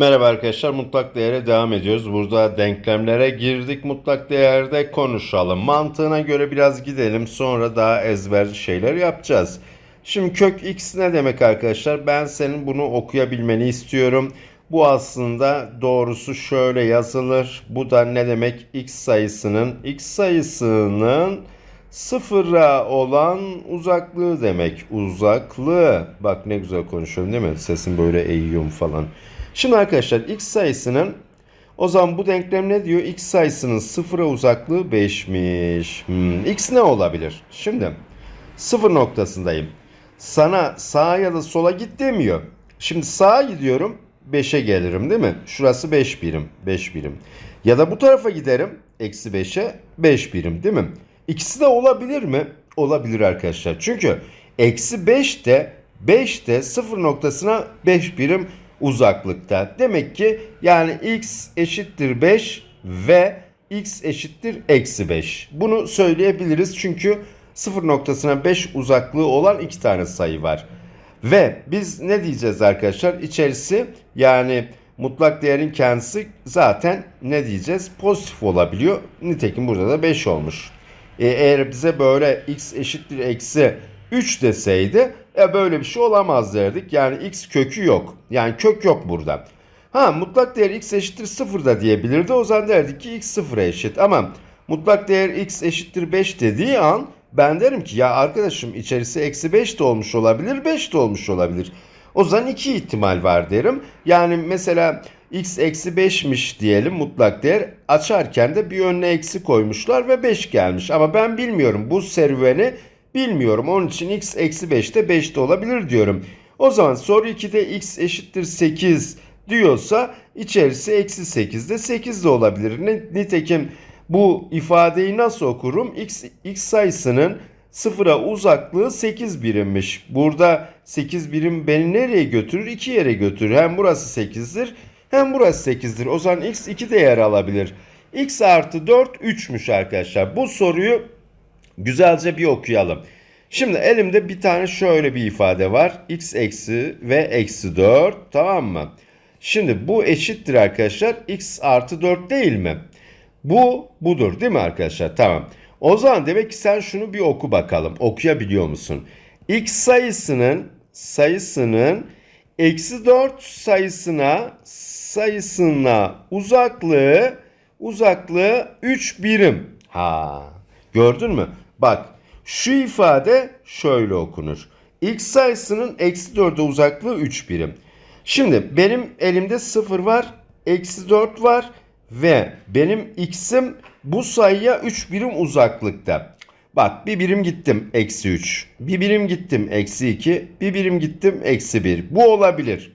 Merhaba arkadaşlar mutlak değere devam ediyoruz. Burada denklemlere girdik mutlak değerde konuşalım. Mantığına göre biraz gidelim sonra daha ezber şeyler yapacağız. Şimdi kök x ne demek arkadaşlar? Ben senin bunu okuyabilmeni istiyorum. Bu aslında doğrusu şöyle yazılır. Bu da ne demek? x sayısının x sayısının sıfıra olan uzaklığı demek. Uzaklığı. Bak ne güzel konuşuyorum değil mi? Sesim böyle eğiyorum falan. Şimdi arkadaşlar x sayısının o zaman bu denklem ne diyor? x sayısının sıfıra uzaklığı 5'miş. Hmm, x ne olabilir? Şimdi sıfır noktasındayım. Sana sağa ya da sola git demiyor. Şimdi sağa gidiyorum 5'e gelirim değil mi? Şurası 5 birim. 5 birim. Ya da bu tarafa giderim. Eksi 5'e 5 birim değil mi? İkisi de olabilir mi? Olabilir arkadaşlar. Çünkü eksi 5 de 5 de sıfır noktasına 5 birim uzaklıkta. Demek ki yani x eşittir 5 ve x eşittir eksi 5. Bunu söyleyebiliriz çünkü sıfır noktasına 5 uzaklığı olan iki tane sayı var. Ve biz ne diyeceğiz arkadaşlar? İçerisi yani mutlak değerin kendisi zaten ne diyeceğiz? Pozitif olabiliyor. Nitekim burada da 5 olmuş. E, eğer bize böyle x eşittir eksi 3 deseydi e, böyle bir şey olamaz derdik. Yani x kökü yok. Yani kök yok burada. Ha mutlak değer x eşittir 0 da diyebilirdi. O zaman derdik ki x 0'a eşit. Ama mutlak değer x eşittir 5 dediği an ben derim ki ya arkadaşım içerisi eksi 5 de olmuş olabilir 5 de olmuş olabilir. O zaman iki ihtimal var derim. Yani mesela x eksi 5'miş diyelim mutlak değer. Açarken de bir önüne eksi koymuşlar ve 5 gelmiş. Ama ben bilmiyorum bu serüveni bilmiyorum. Onun için x eksi 5 de 5 de olabilir diyorum. O zaman soru 2'de x eşittir 8 diyorsa içerisi eksi 8 de 8 de olabilir. Nitekim bu ifadeyi nasıl okurum? X, x sayısının sıfıra uzaklığı 8 birimmiş. Burada 8 birim beni nereye götürür? 2 yere götürür. Hem burası 8'dir hem burası 8'dir. O zaman x 2 değer alabilir. x artı 4 3'müş arkadaşlar. Bu soruyu güzelce bir okuyalım. Şimdi elimde bir tane şöyle bir ifade var. x eksi ve eksi 4 tamam mı? Şimdi bu eşittir arkadaşlar. x artı 4 değil mi? Bu budur değil mi arkadaşlar? Tamam. O zaman demek ki sen şunu bir oku bakalım. Okuyabiliyor musun? X sayısının sayısının eksi 4 sayısına sayısına uzaklığı uzaklığı 3 birim. Ha gördün mü? Bak şu ifade şöyle okunur. X sayısının eksi 4'e uzaklığı 3 birim. Şimdi benim elimde 0 var, eksi 4 var ve benim x'im bu sayıya 3 birim uzaklıkta. Bak bir birim gittim eksi 3. Bir birim gittim eksi 2. Bir birim gittim eksi 1. Bu olabilir.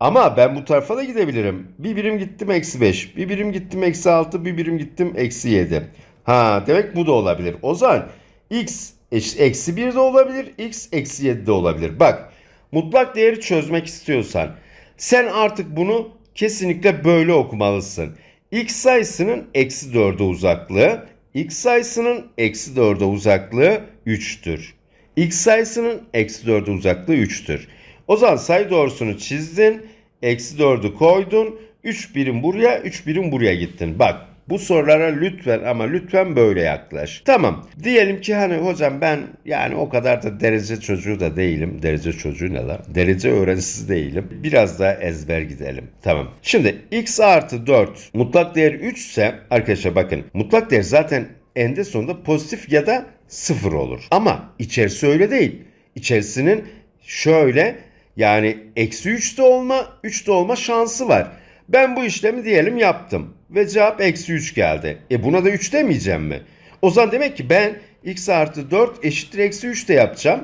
Ama ben bu tarafa da gidebilirim. Bir birim gittim eksi 5. Bir birim gittim eksi 6. Bir birim gittim eksi 7. Ha demek bu da olabilir. O zaman x eksi 1 de olabilir. X eksi 7 de olabilir. Bak mutlak değeri çözmek istiyorsan sen artık bunu kesinlikle böyle okumalısın x sayısının eksi 4'e uzaklığı, x sayısının eksi 4'e uzaklığı 3'tür. x sayısının eksi 4'e uzaklığı 3'tür. O zaman sayı doğrusunu çizdin, eksi 4'ü koydun, 3 birim buraya, 3 birim buraya gittin. Bak bu sorulara lütfen ama lütfen böyle yaklaş. Tamam. Diyelim ki hani hocam ben yani o kadar da derece çocuğu da değilim. Derece çocuğu ne lan? Derece öğrencisi değilim. Biraz daha ezber gidelim. Tamam. Şimdi x artı 4 mutlak değer 3 ise arkadaşlar bakın mutlak değer zaten eninde sonunda pozitif ya da sıfır olur. Ama içerisi öyle değil. İçerisinin şöyle yani eksi 3 de olma 3 de olma şansı var. Ben bu işlemi diyelim yaptım ve cevap eksi 3 geldi. E buna da 3 demeyeceğim mi? O zaman demek ki ben x artı 4 eşittir eksi 3 de yapacağım.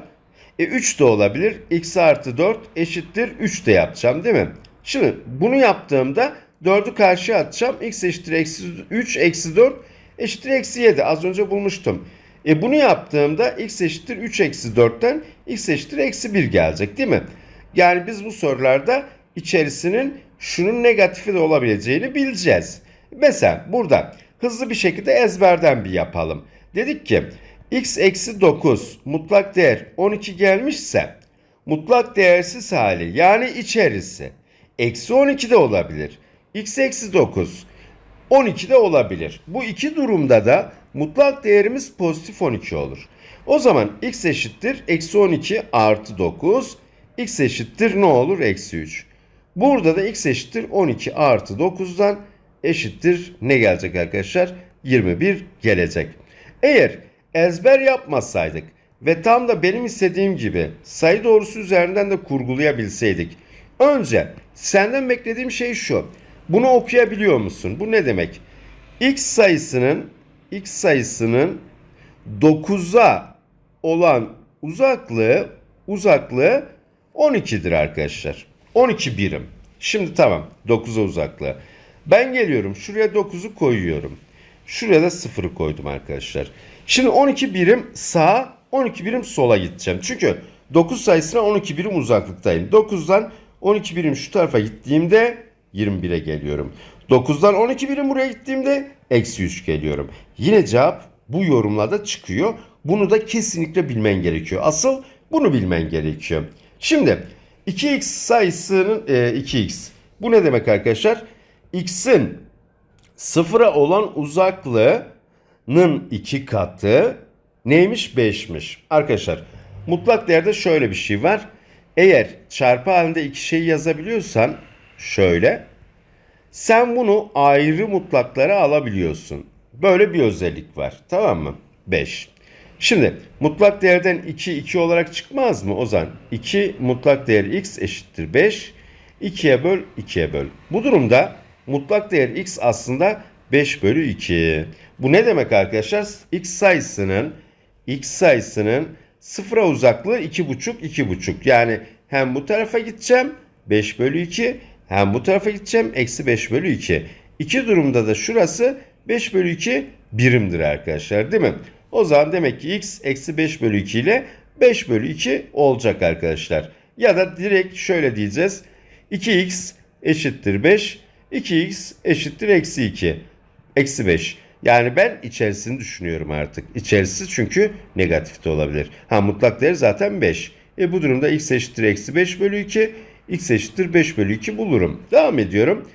E 3 de olabilir. x artı 4 eşittir 3 de yapacağım değil mi? Şimdi bunu yaptığımda 4'ü karşıya atacağım. x eşittir eksi 3 eksi 4 eşittir eksi 7. Az önce bulmuştum. E bunu yaptığımda x eşittir 3 eksi 4'ten x eşittir eksi 1 gelecek değil mi? Yani biz bu sorularda içerisinin şunun negatifi de olabileceğini bileceğiz. Mesela burada hızlı bir şekilde ezberden bir yapalım. Dedik ki x eksi 9 mutlak değer 12 gelmişse mutlak değersiz hali yani içerisi eksi 12 de olabilir. x eksi 9 12 de olabilir. Bu iki durumda da mutlak değerimiz pozitif 12 olur. O zaman x eşittir eksi 12 artı 9. x eşittir ne olur? Eksi 3. Burada da x eşittir 12 artı 9'dan eşittir ne gelecek arkadaşlar? 21 gelecek. Eğer ezber yapmasaydık ve tam da benim istediğim gibi sayı doğrusu üzerinden de kurgulayabilseydik. Önce senden beklediğim şey şu. Bunu okuyabiliyor musun? Bu ne demek? X sayısının x sayısının 9'a olan uzaklığı uzaklığı 12'dir arkadaşlar. 12 birim. Şimdi tamam 9'a uzaklığı. Ben geliyorum şuraya 9'u koyuyorum. Şuraya da 0'ı koydum arkadaşlar. Şimdi 12 birim sağa 12 birim sola gideceğim. Çünkü 9 sayısına 12 birim uzaklıktayım. 9'dan 12 birim şu tarafa gittiğimde 21'e geliyorum. 9'dan 12 birim buraya gittiğimde eksi 3 geliyorum. Yine cevap bu yorumlarda çıkıyor. Bunu da kesinlikle bilmen gerekiyor. Asıl bunu bilmen gerekiyor. Şimdi 2x sayısının e, 2x. Bu ne demek arkadaşlar? x'in sıfıra olan uzaklığının iki katı neymiş? 5'miş. Arkadaşlar mutlak değerde şöyle bir şey var. Eğer çarpı halinde iki şeyi yazabiliyorsan şöyle sen bunu ayrı mutlaklara alabiliyorsun. Böyle bir özellik var. Tamam mı? 5. Şimdi mutlak değerden 2 2 olarak çıkmaz mı? O zaman 2 mutlak değer x eşittir 5. 2'ye böl 2'ye böl. Bu durumda mutlak değer x aslında 5 bölü 2. Bu ne demek arkadaşlar? x sayısının x sayısının sıfıra uzaklığı 2,5 2,5. Yani hem bu tarafa gideceğim 5 bölü 2 hem bu tarafa gideceğim eksi 5 bölü 2. İki durumda da şurası 5 bölü 2 birimdir arkadaşlar değil mi? O zaman demek ki x eksi 5 bölü 2 ile 5 bölü 2 olacak arkadaşlar. Ya da direkt şöyle diyeceğiz. 2x eşittir 5. 2x eşittir eksi 2. Eksi 5. Yani ben içerisini düşünüyorum artık. İçerisi çünkü negatif de olabilir. Ha mutlak değer zaten 5. E bu durumda x eşittir eksi 5 bölü 2. x eşittir 5 bölü 2 bulurum. Devam ediyorum.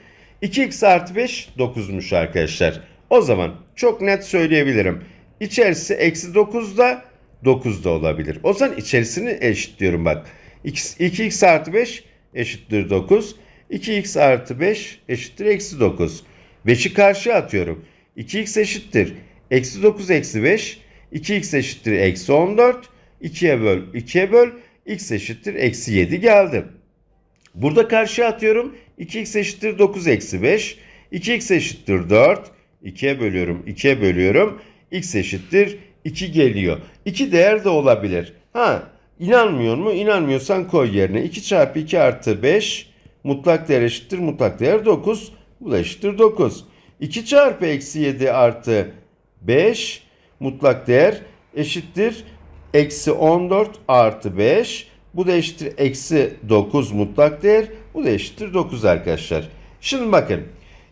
2x artı 5 9'muş arkadaşlar. O zaman çok net söyleyebilirim. İçerisi eksi 9 da 9 da olabilir. O zaman içerisini eşitliyorum bak. 2x artı 5 eşittir 9. 2x artı 5 eşittir eksi 9. 5'i karşıya atıyorum. 2x eşittir. Eksi 9 eksi 5. 2x eşittir eksi 14. 2'ye böl 2'ye böl. x eşittir eksi 7 geldi. Burada karşıya atıyorum. 2x eşittir 9 eksi 5. 2x eşittir 4. 2'ye bölüyorum. 2'ye bölüyorum. X eşittir 2 geliyor. 2 değer de olabilir. Ha inanmıyor mu? İnanmıyorsan koy yerine. 2 çarpı 2 artı 5 mutlak değer eşittir mutlak değer 9. Bu da eşittir 9. 2 çarpı eksi 7 artı 5 mutlak değer eşittir eksi 14 artı 5. Bu da eşittir eksi 9 mutlak değer. Bu da eşittir 9 arkadaşlar. Şimdi bakın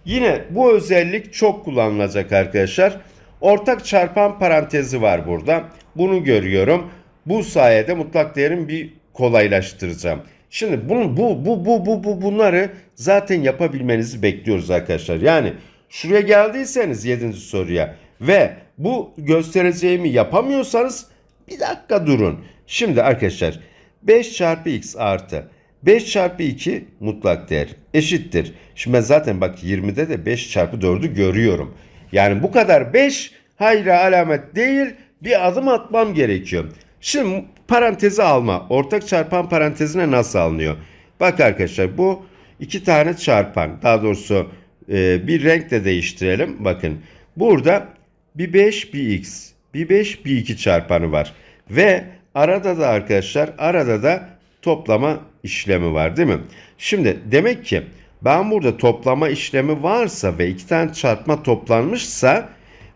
yine bu özellik çok kullanılacak arkadaşlar. Ortak çarpan parantezi var burada. Bunu görüyorum. Bu sayede mutlak değerin bir kolaylaştıracağım. Şimdi bunu, bu, bu, bu, bu, bu, bunları zaten yapabilmenizi bekliyoruz arkadaşlar. Yani şuraya geldiyseniz 7. soruya ve bu göstereceğimi yapamıyorsanız bir dakika durun. Şimdi arkadaşlar 5 çarpı x artı 5 çarpı 2 mutlak değer eşittir. Şimdi ben zaten bak 20'de de 5 çarpı 4'ü görüyorum. Yani bu kadar 5 hayra alamet değil bir adım atmam gerekiyor. Şimdi parantezi alma. Ortak çarpan parantezine nasıl alınıyor? Bak arkadaşlar bu iki tane çarpan. Daha doğrusu e, bir renk de değiştirelim. Bakın burada bir 5 bir x. Bir 5 bir 2 çarpanı var. Ve arada da arkadaşlar arada da toplama işlemi var değil mi? Şimdi demek ki ben burada toplama işlemi varsa ve iki tane çarpma toplanmışsa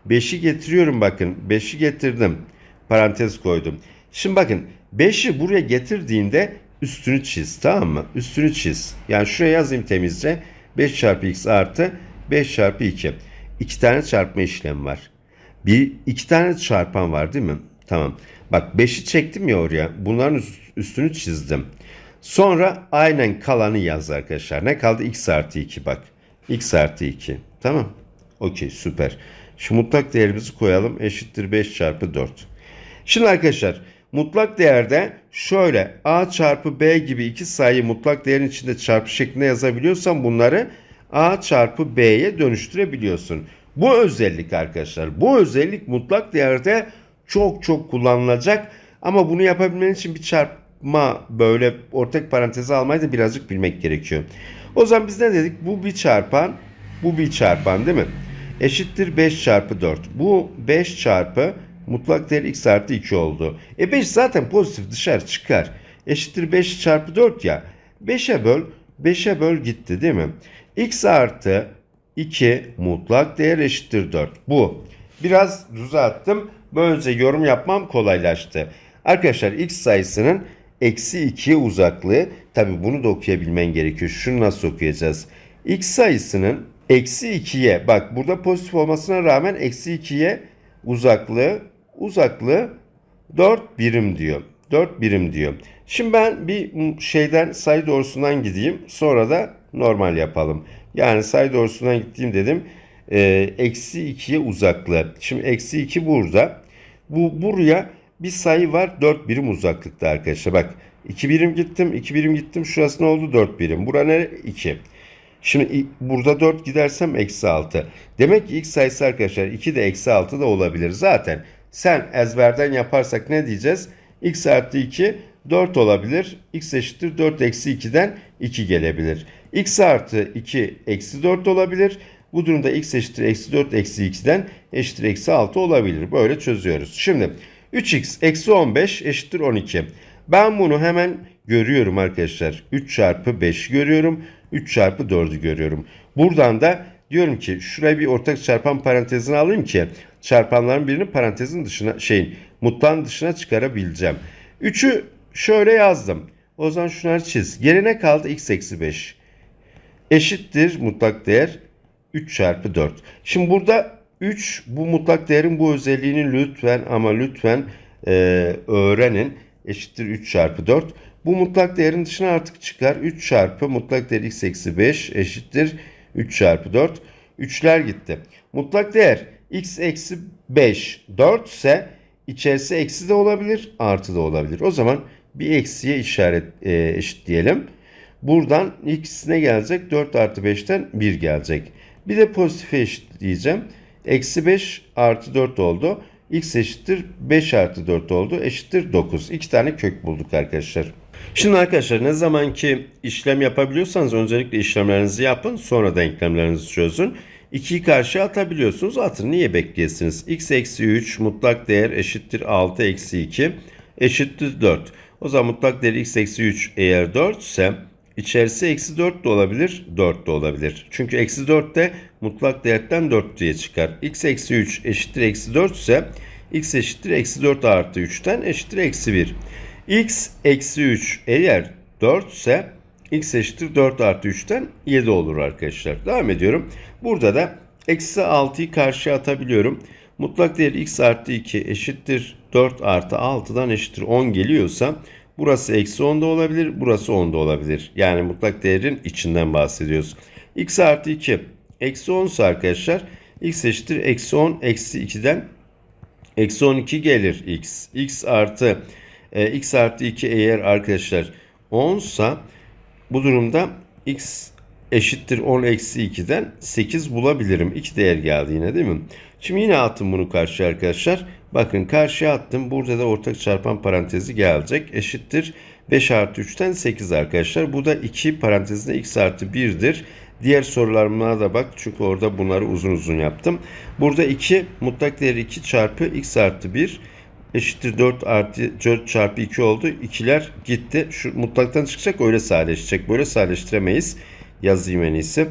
5'i getiriyorum bakın. 5'i getirdim. Parantez koydum. Şimdi bakın 5'i buraya getirdiğinde üstünü çiz tamam mı? Üstünü çiz. Yani şuraya yazayım temizce. 5 çarpı x artı 5 çarpı 2. İki tane çarpma işlemi var. Bir iki tane çarpan var değil mi? Tamam. Bak 5'i çektim ya oraya. Bunların üstünü çizdim. Sonra aynen kalanı yaz arkadaşlar. Ne kaldı? x artı 2 bak. x artı 2. Tamam. Okey süper. Şu mutlak değerimizi koyalım. Eşittir 5 çarpı 4. Şimdi arkadaşlar mutlak değerde şöyle a çarpı b gibi iki sayıyı mutlak değerin içinde çarpı şeklinde yazabiliyorsan bunları a çarpı b'ye dönüştürebiliyorsun. Bu özellik arkadaşlar bu özellik mutlak değerde çok çok kullanılacak ama bunu yapabilmen için bir çarpma böyle ortak paranteze almayı da birazcık bilmek gerekiyor. O zaman biz ne dedik? Bu bir çarpan, bu bir çarpan değil mi? Eşittir 5 çarpı 4. Bu 5 çarpı mutlak değer x artı 2 oldu. E 5 zaten pozitif dışarı çıkar. Eşittir 5 çarpı 4 ya. 5'e böl, 5'e böl gitti değil mi? x artı 2 mutlak değer eşittir 4. Bu. Biraz düzelttim. Böylece yorum yapmam kolaylaştı. Arkadaşlar x sayısının eksi 2'ye uzaklığı. Tabi bunu da okuyabilmen gerekiyor. Şunu nasıl okuyacağız? x sayısının eksi 2'ye bak burada pozitif olmasına rağmen eksi 2'ye uzaklığı uzaklığı 4 birim diyor. 4 birim diyor. Şimdi ben bir şeyden sayı doğrusundan gideyim. Sonra da normal yapalım. Yani sayı doğrusundan gittiğim dedim. E, eksi 2'ye uzaklığı. Şimdi eksi 2 burada. Bu buraya bir sayı var 4 birim uzaklıkta arkadaşlar. Bak 2 birim gittim 2 birim gittim. Şurası ne oldu 4 birim. Bura ne? 2. Şimdi burada 4 gidersem eksi 6. Demek ki x sayısı arkadaşlar 2 de eksi 6 da olabilir. Zaten sen ezberden yaparsak ne diyeceğiz? x artı 2 4 olabilir. x eşittir 4 eksi 2'den 2 gelebilir. x artı 2 eksi 4 olabilir. Bu durumda x eşittir eksi 4 eksi 2'den eşittir eksi 6 olabilir. Böyle çözüyoruz. Şimdi 3x eksi 15 eşittir 12. Ben bunu hemen görüyorum arkadaşlar. 3 çarpı 5 görüyorum. 3 çarpı 4'ü görüyorum. Buradan da diyorum ki şuraya bir ortak çarpan parantezini alayım ki çarpanların birini parantezin dışına şeyin mutlağın dışına çıkarabileceğim. 3'ü şöyle yazdım. O zaman şunları çiz. Gerine kaldı x eksi 5. Eşittir mutlak değer 3 çarpı 4. Şimdi burada 3 bu mutlak değerin bu özelliğini lütfen ama lütfen e, öğrenin. Eşittir 3 çarpı 4. Bu mutlak değerin dışına artık çıkar. 3 çarpı mutlak değer x eksi 5 eşittir 3 çarpı 4. 3'ler gitti. Mutlak değer x eksi 5 4 ise içerisi eksi de olabilir artı da olabilir. O zaman bir eksiye işaret e, eşitleyelim. Buradan x ne gelecek? 4 artı 5'ten 1 gelecek. Bir de pozitife eşitleyeceğim. Eksi 5 artı 4 oldu. x eşittir 5 artı 4 oldu. Eşittir 9. İki tane kök bulduk arkadaşlar. Şimdi arkadaşlar ne zaman ki işlem yapabiliyorsanız öncelikle işlemlerinizi yapın. Sonra denklemlerinizi çözün. 2'yi karşıya atabiliyorsunuz. Atın niye bekleyesiniz? x eksi 3 mutlak değer eşittir 6 eksi 2 eşittir 4. O zaman mutlak değer x eksi 3 eğer 4 ise içerisi eksi 4 de olabilir 4 de olabilir. Çünkü eksi 4 de mutlak değerden 4 diye çıkar. x eksi 3 eşittir eksi 4 ise x eşittir eksi 4 artı 3'ten eşittir eksi 1. x eksi 3 eğer 4 ise x eşittir 4 artı 3'ten 7 olur arkadaşlar. Devam ediyorum. Burada da eksi 6'yı karşıya atabiliyorum. Mutlak değer x artı 2 eşittir 4 artı 6'dan eşittir 10 geliyorsa burası eksi 10 da olabilir, burası 10 da olabilir. Yani mutlak değerin içinden bahsediyoruz. x artı 2 eksi 10 ise arkadaşlar x eşittir eksi 10 eksi 2'den eksi 12 gelir x. x artı e, x artı 2 eğer arkadaşlar 10 ise bu durumda x eşittir 10 eksi 2'den 8 bulabilirim. 2 değer geldi yine değil mi? Şimdi yine attım bunu karşıya arkadaşlar. Bakın karşıya attım. Burada da ortak çarpan parantezi gelecek. Eşittir 5 artı 3'ten 8 arkadaşlar. Bu da 2 parantezinde x artı 1'dir. Diğer sorularıma da bak. Çünkü orada bunları uzun uzun yaptım. Burada 2 mutlak değer 2 çarpı x artı 1 eşittir 4 artı 4 çarpı 2 oldu. İkiler gitti. Şu mutlaktan çıkacak öyle sadeleşecek. Böyle sadeleştiremeyiz. Yazayım en iyisi.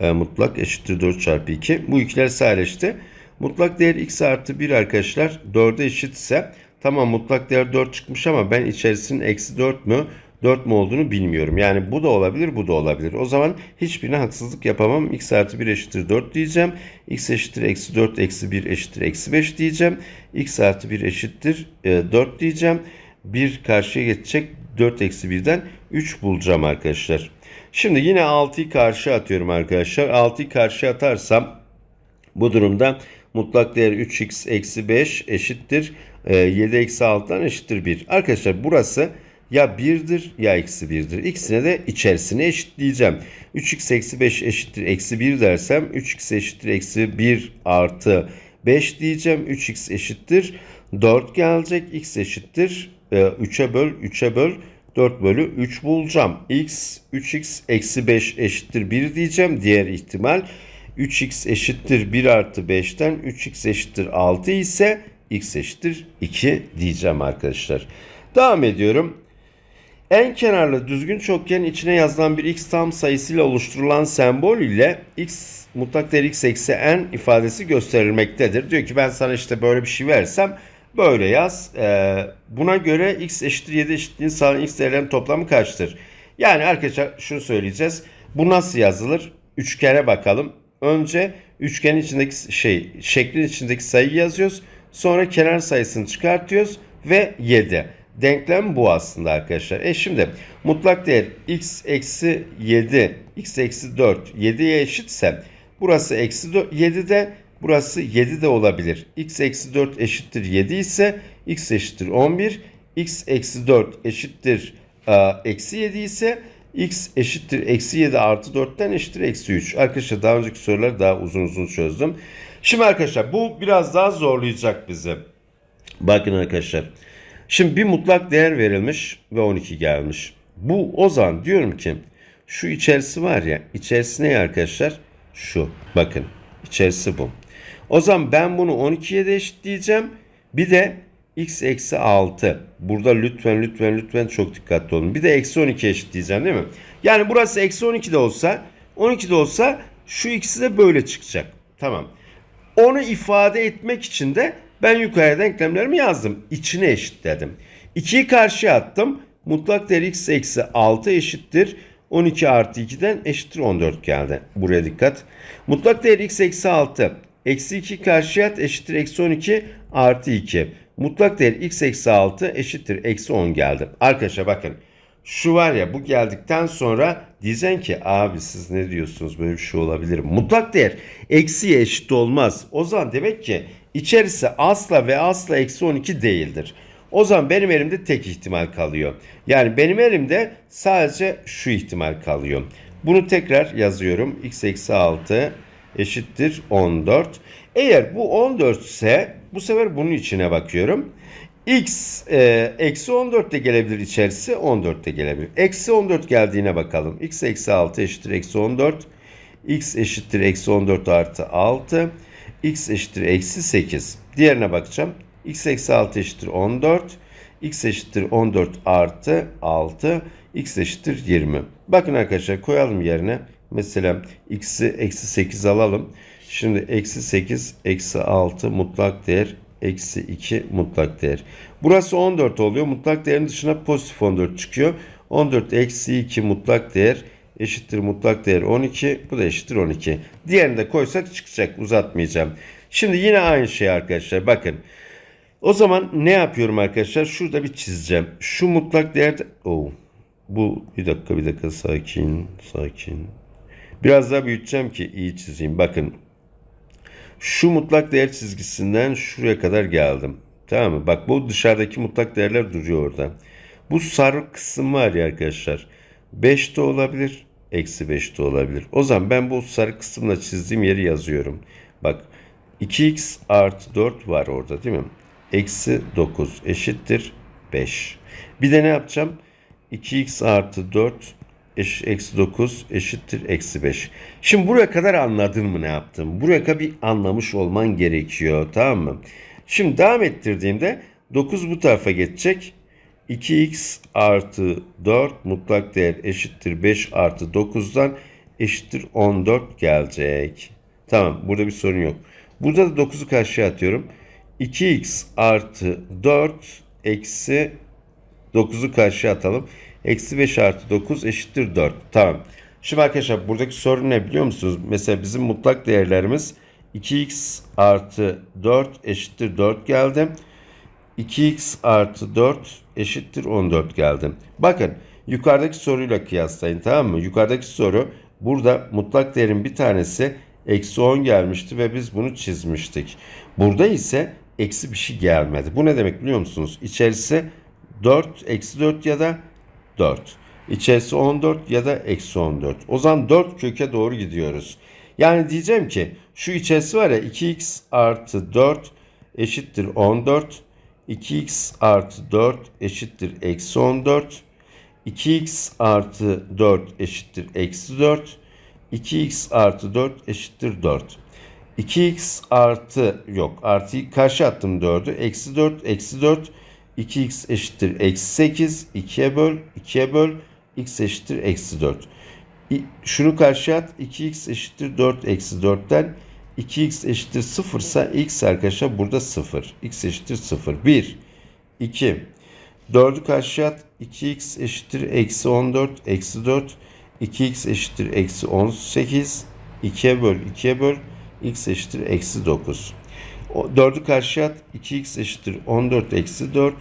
E, mutlak eşittir 4 çarpı 2. Bu ikiler sadeleşti. Mutlak değer x artı 1 arkadaşlar 4'e eşitse tamam mutlak değer 4 çıkmış ama ben içerisinin eksi 4 mü 4 mu olduğunu bilmiyorum. Yani bu da olabilir bu da olabilir. O zaman hiçbirine haksızlık yapamam. x artı 1 eşittir 4 diyeceğim. x eşittir eksi 4 eksi 1 eşittir eksi 5 diyeceğim. x artı 1 eşittir e, 4 diyeceğim. 1 karşıya geçecek 4 eksi 1'den 3 bulacağım arkadaşlar. Şimdi yine 6'yı karşı atıyorum arkadaşlar. 6'yı karşı atarsam bu durumda mutlak değer 3x eksi 5 eşittir. e, 7 eksi 6'dan eşittir 1. Arkadaşlar burası ya 1'dir ya eksi 1'dir. İkisine de içerisine eşitleyeceğim. 3x eksi 5 eşittir eksi 1 dersem 3x eşittir eksi 1 artı 5 diyeceğim. 3x eşittir 4 gelecek. x eşittir e, 3'e böl 3'e böl 4 bölü 3 bulacağım. x 3x eksi 5 eşittir 1 diyeceğim. Diğer ihtimal 3x eşittir 1 artı 5'ten 3x eşittir 6 ise x eşittir 2 diyeceğim arkadaşlar. Devam ediyorum. En kenarlı düzgün çokgenin içine yazılan bir x tam sayısıyla oluşturulan sembol ile x mutlak değer x eksi n ifadesi gösterilmektedir. Diyor ki ben sana işte böyle bir şey versem böyle yaz. Ee, buna göre x eşittir 7 eşitliğin sağlanan x değerlerinin toplamı kaçtır? Yani arkadaşlar şunu söyleyeceğiz. Bu nasıl yazılır? Üçgene bakalım. Önce üçgenin içindeki şey, şeklin içindeki sayıyı yazıyoruz. Sonra kenar sayısını çıkartıyoruz ve 7. Denklem bu aslında arkadaşlar. E şimdi mutlak değer x eksi 7, x eksi 4, 7'ye eşitse burası eksi 7 de burası 7 de olabilir. x eksi 4 eşittir 7 ise x eşittir 11, x eksi 4 eşittir eksi 7 ise x eşittir eksi 7 artı 4'ten eşittir eksi 3. Arkadaşlar daha önceki soruları daha uzun uzun çözdüm. Şimdi arkadaşlar bu biraz daha zorlayacak bizi. Bakın arkadaşlar. Şimdi bir mutlak değer verilmiş ve 12 gelmiş. Bu o zaman diyorum ki şu içerisi var ya içerisi ne arkadaşlar? Şu bakın içerisi bu. O zaman ben bunu 12'ye de eşitleyeceğim. Bir de x eksi 6. Burada lütfen lütfen lütfen çok dikkatli olun. Bir de eksi 12 eşitleyeceğim değil mi? Yani burası eksi 12 de olsa 12 de olsa şu ikisi de böyle çıkacak. Tamam. Onu ifade etmek için de ben yukarıya denklemlerimi yazdım. İçine eşitledim. 2'yi karşıya attım. Mutlak değer x eksi 6 eşittir. 12 artı 2'den eşittir 14 geldi. Buraya dikkat. Mutlak değer x eksi 6. Eksi 2 karşıya at eşittir eksi 12 artı 2. Mutlak değer x eksi 6 eşittir eksi 10 geldi. Arkadaşlar bakın. Şu var ya bu geldikten sonra diyeceksin ki abi siz ne diyorsunuz böyle bir şey olabilir? Mutlak değer eksiye eşit olmaz. O zaman demek ki içerisi asla ve asla eksi 12 değildir. O zaman benim elimde tek ihtimal kalıyor. Yani benim elimde sadece şu ihtimal kalıyor. Bunu tekrar yazıyorum. x eksi 6 eşittir 14. Eğer bu 14 ise bu sefer bunun içine bakıyorum. X e, eksi 14 de gelebilir içerisi 14 de gelebilir. Eksi 14 geldiğine bakalım. X eksi 6 eşittir eksi 14. X eşittir eksi 14 artı 6. X eşittir eksi 8. Diğerine bakacağım. X eksi 6 eşittir 14. X eşittir 14 artı 6. X eşittir 20. Bakın arkadaşlar koyalım yerine. Mesela x'i eksi 8 alalım. Şimdi eksi 8 eksi 6 mutlak değer eksi 2 mutlak değer. Burası 14 oluyor. Mutlak değerin dışına pozitif 14 çıkıyor. 14 eksi 2 mutlak değer eşittir mutlak değer 12. Bu da eşittir 12. Diğerini de koysak çıkacak. Uzatmayacağım. Şimdi yine aynı şey arkadaşlar. Bakın. O zaman ne yapıyorum arkadaşlar? Şurada bir çizeceğim. Şu mutlak değerde... Oh. Bu bir dakika bir dakika sakin sakin. Biraz daha büyüteceğim ki iyi çizeyim. Bakın şu mutlak değer çizgisinden şuraya kadar geldim. Tamam mı? Bak bu dışarıdaki mutlak değerler duruyor orada. Bu sarı kısım var ya arkadaşlar. 5 de olabilir. Eksi 5 de olabilir. O zaman ben bu sarı kısımla çizdiğim yeri yazıyorum. Bak 2x artı 4 var orada değil mi? Eksi 9 eşittir 5. Bir de ne yapacağım? 2x artı 4 eş, eksi 9 eşittir eksi 5. Şimdi buraya kadar anladın mı ne yaptım? Buraya kadar bir anlamış olman gerekiyor. Tamam mı? Şimdi devam ettirdiğimde 9 bu tarafa geçecek. 2x artı 4 mutlak değer eşittir 5 artı 9'dan eşittir 14 gelecek. Tamam burada bir sorun yok. Burada da 9'u karşıya atıyorum. 2x artı 4 eksi 9'u karşıya atalım. Eksi 5 artı 9 eşittir 4. Tamam. Şimdi arkadaşlar buradaki sorun ne biliyor musunuz? Mesela bizim mutlak değerlerimiz 2x artı 4 eşittir 4 geldi. 2x artı 4 eşittir 14 geldi. Bakın Yukarıdaki soruyla kıyaslayın tamam mı? Yukarıdaki soru burada mutlak değerin bir tanesi eksi 10 gelmişti ve biz bunu çizmiştik. Burada ise eksi bir şey gelmedi. Bu ne demek biliyor musunuz? İçerisi 4, eksi 4 ya da 4. İçerisi 14 ya da eksi 14. O zaman 4 köke doğru gidiyoruz. Yani diyeceğim ki şu içerisi var ya 2x artı 4 eşittir 14. 2x artı 4 eşittir eksi 14. 2x artı 4 eşittir eksi 4. 2x artı 4 eşittir 4. 2x artı yok artıyı karşı attım 4'ü. Eksi 4 eksi 4 2x eşittir eksi 8 2'ye böl 2'ye böl x eşittir eksi 4. İ- Şunu karşıya at 2x eşittir 4 eksi 4'ten 2x eşittir 0 ise x arkadaşlar burada 0. x eşittir 0. 1 2 4'ü karşıya at 2x eşittir eksi 14 eksi 4 2x eşittir eksi 18 2'ye böl 2'ye böl x eşittir eksi 9 O- 4'ü karşıya at 2x eşittir 14 eksi 4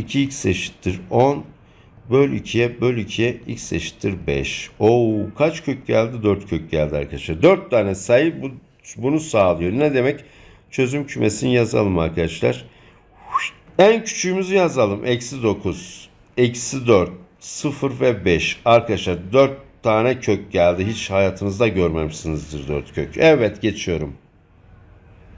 2x eşittir 10 böl 2'ye böl 2'ye x eşittir 5. Oo kaç kök geldi? 4 kök geldi arkadaşlar. 4 tane sayı bu, bunu sağlıyor. Ne demek? Çözüm kümesini yazalım arkadaşlar. En küçüğümüzü yazalım. Eksi 9, eksi 4, 0 ve 5. Arkadaşlar 4 tane kök geldi. Hiç hayatınızda görmemişsinizdir 4 kök. Evet geçiyorum.